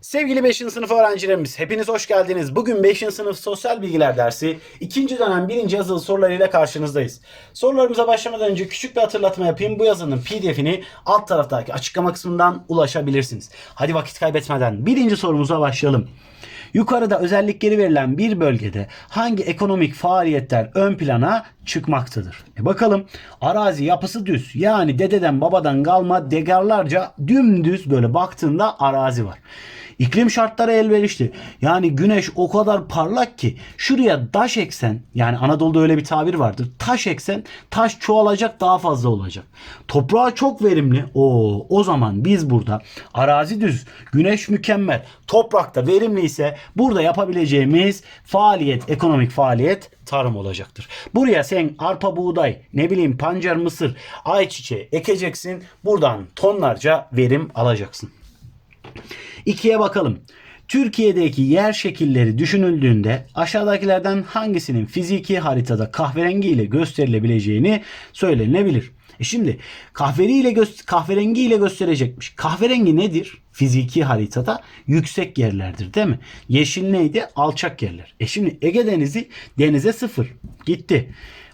Sevgili 5. sınıf öğrencilerimiz hepiniz hoş geldiniz. Bugün 5. sınıf sosyal bilgiler dersi 2. dönem 1. yazılı sorularıyla karşınızdayız. Sorularımıza başlamadan önce küçük bir hatırlatma yapayım. Bu yazının pdf'ini alt taraftaki açıklama kısmından ulaşabilirsiniz. Hadi vakit kaybetmeden birinci sorumuza başlayalım. Yukarıda özellikleri verilen bir bölgede hangi ekonomik faaliyetler ön plana çıkmaktadır? E bakalım arazi yapısı düz yani dededen babadan kalma degarlarca dümdüz böyle baktığında arazi var. İklim şartları elverişli. Yani güneş o kadar parlak ki şuraya taş eksen yani Anadolu'da öyle bir tabir vardır. Taş eksen taş çoğalacak daha fazla olacak. Toprağı çok verimli. O o zaman biz burada arazi düz, güneş mükemmel, toprakta verimli ise burada yapabileceğimiz faaliyet, ekonomik faaliyet tarım olacaktır. Buraya sen arpa buğday, ne bileyim pancar mısır, ayçiçeği ekeceksin. Buradan tonlarca verim alacaksın. İkiye bakalım. Türkiye'deki yer şekilleri düşünüldüğünde aşağıdakilerden hangisinin fiziki haritada kahverengi ile gösterilebileceğini söylenebilir. E şimdi kahveri ile gö- kahverengi ile gösterecekmiş. Kahverengi nedir? Fiziki haritada yüksek yerlerdir değil mi? Yeşil neydi? Alçak yerler. E şimdi Ege Denizi denize sıfır. Gitti.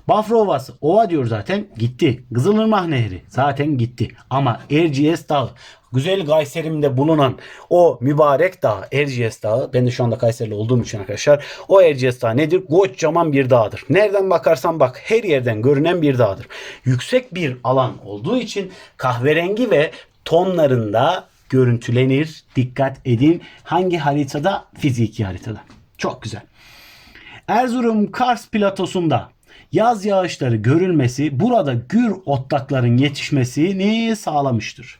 Bafra Ovası, ova diyor zaten gitti. Kızılırmak Nehri zaten gitti. Ama Erciyes Dağı, güzel Kayseri'mde bulunan o mübarek dağ Erciyes Dağı. Ben de şu anda Kayserili olduğum için arkadaşlar. O Erciyes Dağı nedir? Kocaman bir dağdır. Nereden bakarsan bak her yerden görünen bir dağdır. Yüksek bir alan olduğu için kahverengi ve tonlarında görüntülenir. Dikkat edin. Hangi haritada? Fiziki haritada. Çok güzel. Erzurum Kars platosunda yaz yağışları görülmesi burada gür otlakların yetişmesini sağlamıştır.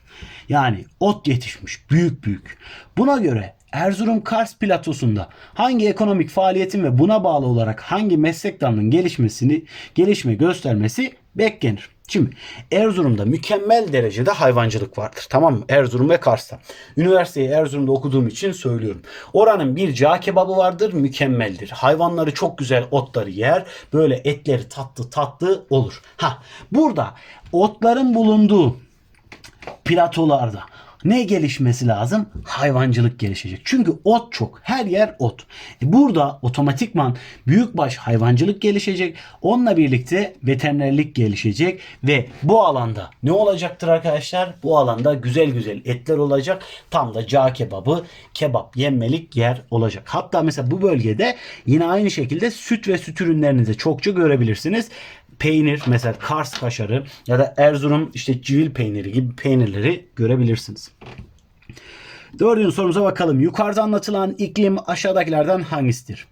Yani ot yetişmiş büyük büyük. Buna göre Erzurum Kars platosunda hangi ekonomik faaliyetin ve buna bağlı olarak hangi meslek dalının gelişmesini gelişme göstermesi beklenir. Şimdi Erzurum'da mükemmel derecede hayvancılık vardır. Tamam mı? Erzurum ve Kars'ta. Üniversiteyi Erzurum'da okuduğum için söylüyorum. Oranın bir cağ kebabı vardır mükemmeldir. Hayvanları çok güzel otları yer. Böyle etleri tatlı tatlı olur. Ha burada otların bulunduğu platolarda ne gelişmesi lazım? Hayvancılık gelişecek. Çünkü ot çok. Her yer ot. E burada otomatikman büyükbaş hayvancılık gelişecek. Onunla birlikte veterinerlik gelişecek ve bu alanda ne olacaktır arkadaşlar? Bu alanda güzel güzel etler olacak. Tam da cağ kebabı, kebap yenmelik yer olacak. Hatta mesela bu bölgede yine aynı şekilde süt ve süt ürünlerini de çokça görebilirsiniz peynir mesela Kars kaşarı ya da Erzurum işte civil peyniri gibi peynirleri görebilirsiniz. Dördüncü sorumuza bakalım. Yukarıda anlatılan iklim aşağıdakilerden hangisidir?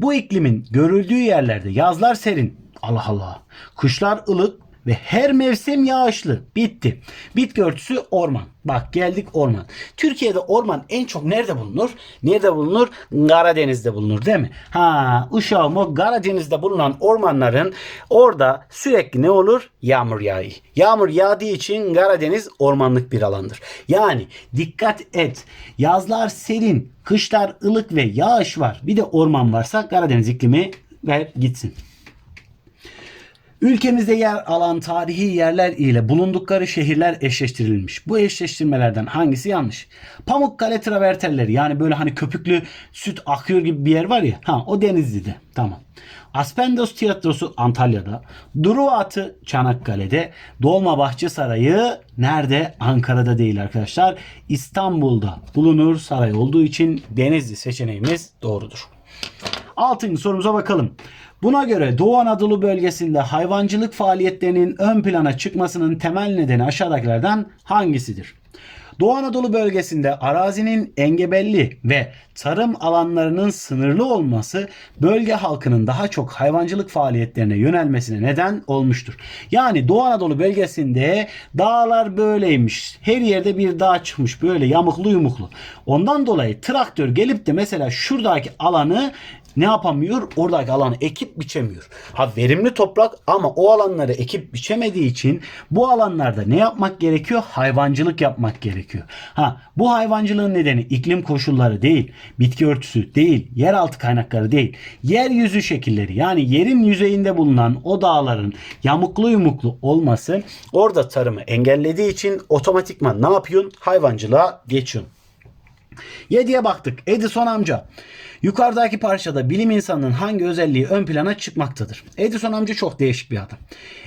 Bu iklimin görüldüğü yerlerde yazlar serin. Allah Allah. Kışlar ılık ve her mevsim yağışlı. Bitti. Bitki örtüsü orman. Bak geldik orman. Türkiye'de orman en çok nerede bulunur? Nerede bulunur? Karadeniz'de bulunur değil mi? Ha uşağım o Karadeniz'de bulunan ormanların orada sürekli ne olur? Yağmur yağıyor. Yağmur yağdığı için Karadeniz ormanlık bir alandır. Yani dikkat et. Yazlar serin, kışlar ılık ve yağış var. Bir de orman varsa Karadeniz iklimi ver gitsin. Ülkemizde yer alan tarihi yerler ile bulundukları şehirler eşleştirilmiş. Bu eşleştirmelerden hangisi yanlış? Pamukkale travertenleri yani böyle hani köpüklü süt akıyor gibi bir yer var ya. Ha o Denizli'de. Tamam. Aspendos Tiyatrosu Antalya'da, Duru Atı Çanakkale'de, Dolmabahçe Sarayı nerede? Ankara'da değil arkadaşlar. İstanbul'da bulunur saray olduğu için Denizli seçeneğimiz doğrudur. Altıncı sorumuza bakalım. Buna göre Doğu Anadolu bölgesinde hayvancılık faaliyetlerinin ön plana çıkmasının temel nedeni aşağıdakilerden hangisidir? Doğu Anadolu bölgesinde arazinin engebelli ve tarım alanlarının sınırlı olması bölge halkının daha çok hayvancılık faaliyetlerine yönelmesine neden olmuştur. Yani Doğu Anadolu bölgesinde dağlar böyleymiş. Her yerde bir dağ çıkmış böyle yamuklu yumuklu. Ondan dolayı traktör gelip de mesela şuradaki alanı ne yapamıyor? Oradaki alanı ekip biçemiyor. Ha verimli toprak ama o alanları ekip biçemediği için bu alanlarda ne yapmak gerekiyor? Hayvancılık yapmak gerekiyor. Ha bu hayvancılığın nedeni iklim koşulları değil, bitki örtüsü değil, yeraltı kaynakları değil. Yeryüzü şekilleri yani yerin yüzeyinde bulunan o dağların yamuklu yumuklu olması orada tarımı engellediği için otomatikman ne yapıyorsun? Hayvancılığa geçiyorsun. 7'ye baktık. Edison amca. Yukarıdaki parçada bilim insanının hangi özelliği ön plana çıkmaktadır? Edison amca çok değişik bir adam.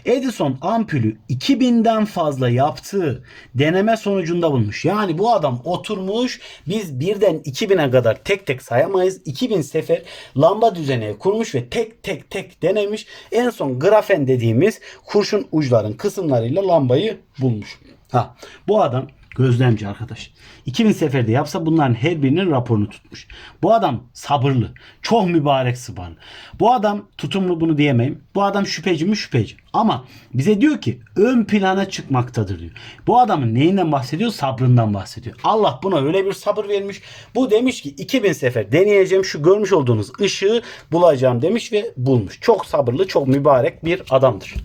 Edison ampulü 2000'den fazla yaptığı deneme sonucunda bulmuş. Yani bu adam oturmuş biz birden 2000'e kadar tek tek sayamayız. 2000 sefer lamba düzeni kurmuş ve tek tek tek denemiş. En son grafen dediğimiz kurşun uçların kısımlarıyla lambayı bulmuş. Ha bu adam Gözlemci arkadaş. 2000 seferde yapsa bunların her birinin raporunu tutmuş. Bu adam sabırlı. Çok mübarek sabırlı. Bu adam tutumlu bunu diyemeyim. Bu adam şüpheci mi şüpheci. Ama bize diyor ki ön plana çıkmaktadır diyor. Bu adamın neyinden bahsediyor? Sabrından bahsediyor. Allah buna öyle bir sabır vermiş. Bu demiş ki 2000 sefer deneyeceğim şu görmüş olduğunuz ışığı bulacağım demiş ve bulmuş. Çok sabırlı, çok mübarek bir adamdır.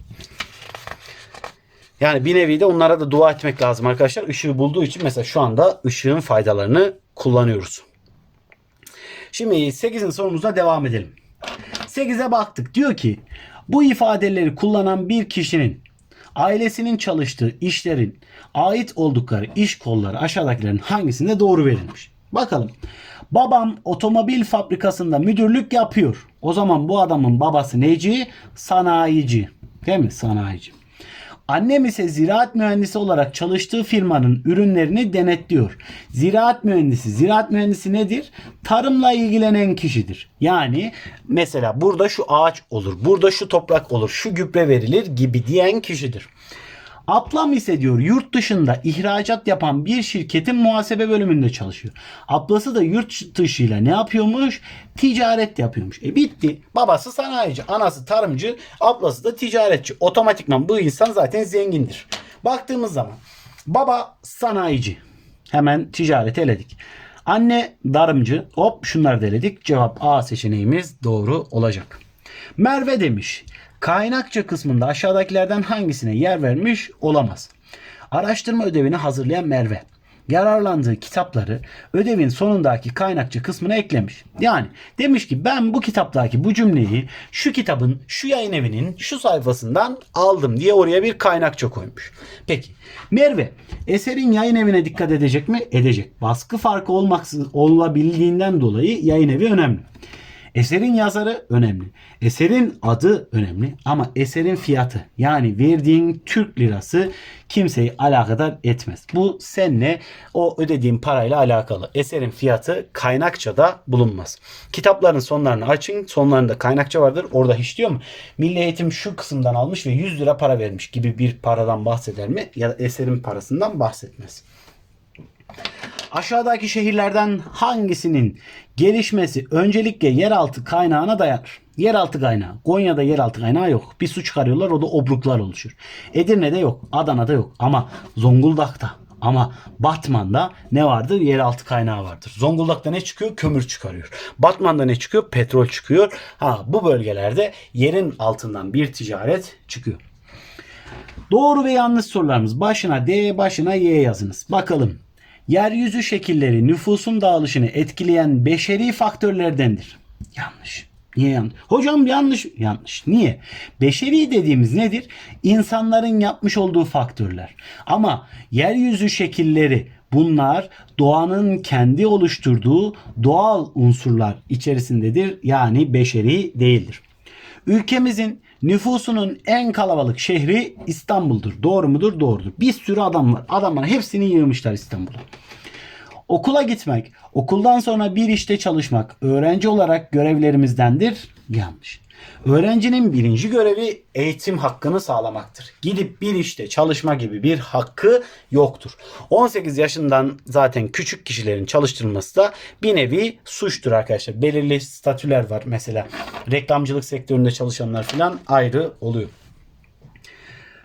Yani bir nevi de onlara da dua etmek lazım arkadaşlar. Işığı bulduğu için mesela şu anda ışığın faydalarını kullanıyoruz. Şimdi 8'in sorumuzla devam edelim. 8'e baktık. Diyor ki bu ifadeleri kullanan bir kişinin ailesinin çalıştığı işlerin ait oldukları iş kolları aşağıdakilerin hangisinde doğru verilmiş? Bakalım. Babam otomobil fabrikasında müdürlük yapıyor. O zaman bu adamın babası neci? Sanayici. Değil mi? Sanayici. Annem ise ziraat mühendisi olarak çalıştığı firmanın ürünlerini denetliyor. Ziraat mühendisi, ziraat mühendisi nedir? Tarımla ilgilenen kişidir. Yani mesela burada şu ağaç olur, burada şu toprak olur, şu gübre verilir gibi diyen kişidir. Ablam ise diyor yurt dışında ihracat yapan bir şirketin muhasebe bölümünde çalışıyor. Ablası da yurt dışıyla ne yapıyormuş? Ticaret yapıyormuş. E bitti. Babası sanayici, anası tarımcı, ablası da ticaretçi. Otomatikman bu insan zaten zengindir. Baktığımız zaman baba sanayici. Hemen ticareti eledik. Anne darımcı. Hop şunları da eledik. Cevap A seçeneğimiz doğru olacak. Merve demiş. Kaynakça kısmında aşağıdakilerden hangisine yer vermiş olamaz. Araştırma ödevini hazırlayan Merve yararlandığı kitapları ödevin sonundaki kaynakça kısmına eklemiş. Yani demiş ki ben bu kitaptaki bu cümleyi şu kitabın şu yayın evinin şu sayfasından aldım diye oraya bir kaynakça koymuş. Peki Merve eserin yayın evine dikkat edecek mi? Edecek. Baskı farkı olmaksız olabildiğinden dolayı yayın evi önemli. Eserin yazarı önemli. Eserin adı önemli ama eserin fiyatı yani verdiğin Türk lirası kimseyi alakadar etmez. Bu seninle o ödediğin parayla alakalı. Eserin fiyatı kaynakçada bulunmaz. Kitapların sonlarını açın. Sonlarında kaynakça vardır. Orada hiç diyor mu? Milli Eğitim şu kısımdan almış ve 100 lira para vermiş gibi bir paradan bahseder mi? Ya da eserin parasından bahsetmez. Aşağıdaki şehirlerden hangisinin gelişmesi öncelikle yeraltı kaynağına dayanır? Yeraltı kaynağı. Konya'da yeraltı kaynağı yok. Bir su çıkarıyorlar o da obruklar oluşur. Edirne'de yok. Adana'da yok. Ama Zonguldak'ta ama Batman'da ne vardır? Yeraltı kaynağı vardır. Zonguldak'ta ne çıkıyor? Kömür çıkarıyor. Batman'da ne çıkıyor? Petrol çıkıyor. Ha bu bölgelerde yerin altından bir ticaret çıkıyor. Doğru ve yanlış sorularımız başına D, başına Y yazınız. Bakalım. Yeryüzü şekilleri nüfusun dağılışını etkileyen beşeri faktörlerdendir. Yanlış. Niye yanlış? Hocam yanlış. Yanlış. Niye? Beşeri dediğimiz nedir? İnsanların yapmış olduğu faktörler. Ama yeryüzü şekilleri bunlar doğanın kendi oluşturduğu doğal unsurlar içerisindedir. Yani beşeri değildir. Ülkemizin nüfusunun en kalabalık şehri İstanbul'dur. Doğru mudur? Doğrudur. Bir sürü adam var. Adamlar hepsini yığmışlar İstanbul'a. Okula gitmek, okuldan sonra bir işte çalışmak öğrenci olarak görevlerimizdendir. Yanlış. Öğrencinin birinci görevi eğitim hakkını sağlamaktır. Gidip bir işte çalışma gibi bir hakkı yoktur. 18 yaşından zaten küçük kişilerin çalıştırılması da bir nevi suçtur arkadaşlar. Belirli statüler var mesela. Reklamcılık sektöründe çalışanlar falan ayrı oluyor.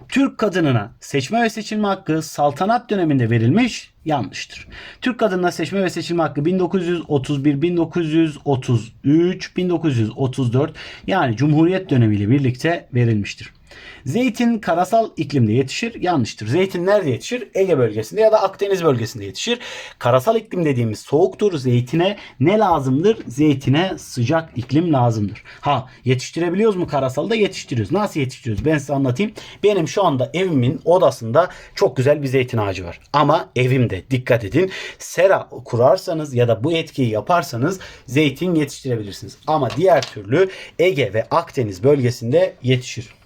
Türk kadınına seçme ve seçilme hakkı saltanat döneminde verilmiş yanlıştır. Türk kadınına seçme ve seçilme hakkı 1931, 1933, 1934 yani Cumhuriyet dönemiyle birlikte verilmiştir. Zeytin karasal iklimde yetişir. Yanlıştır. Zeytin nerede yetişir? Ege bölgesinde ya da Akdeniz bölgesinde yetişir. Karasal iklim dediğimiz soğuktur. Zeytine ne lazımdır? Zeytine sıcak iklim lazımdır. Ha yetiştirebiliyoruz mu karasalda? Yetiştiriyoruz. Nasıl yetiştiriyoruz? Ben size anlatayım. Benim şu anda evimin odasında çok güzel bir zeytin ağacı var. Ama evimde dikkat edin. Sera kurarsanız ya da bu etkiyi yaparsanız zeytin yetiştirebilirsiniz. Ama diğer türlü Ege ve Akdeniz bölgesinde yetişir.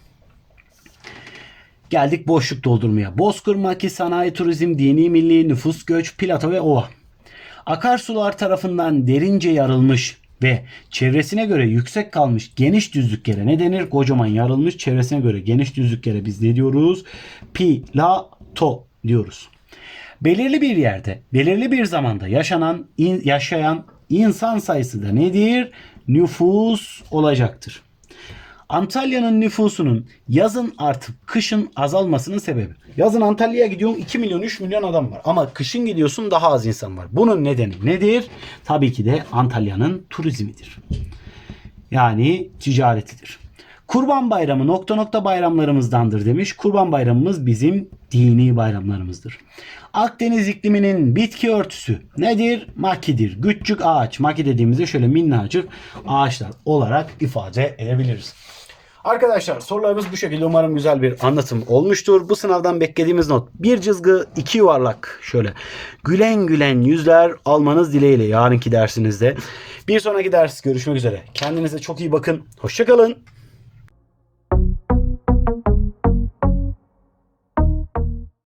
Geldik boşluk doldurmaya. Bozkır, Maki, sanayi, turizm, dini, milli, nüfus, göç, plato ve ova. Akarsular tarafından derince yarılmış ve çevresine göre yüksek kalmış geniş düzlüklere ne denir? Kocaman yarılmış çevresine göre geniş düzlüklere biz ne diyoruz? Plato diyoruz. Belirli bir yerde, belirli bir zamanda yaşanan, in- yaşayan insan sayısı da nedir? Nüfus olacaktır. Antalya'nın nüfusunun yazın artıp kışın azalmasının sebebi. Yazın Antalya'ya gidiyorsun 2 milyon 3 milyon adam var. Ama kışın gidiyorsun daha az insan var. Bunun nedeni nedir? Tabii ki de Antalya'nın turizmidir. Yani ticaretidir. Kurban bayramı nokta nokta bayramlarımızdandır demiş. Kurban bayramımız bizim dini bayramlarımızdır. Akdeniz ikliminin bitki örtüsü nedir? Makidir. Küçük ağaç. Maki dediğimizde şöyle minnacık ağaçlar olarak ifade edebiliriz. Arkadaşlar sorularımız bu şekilde. Umarım güzel bir anlatım olmuştur. Bu sınavdan beklediğimiz not. Bir cızgı, iki yuvarlak. Şöyle gülen gülen yüzler almanız dileğiyle yarınki dersinizde. Bir sonraki ders görüşmek üzere. Kendinize çok iyi bakın. Hoşçakalın.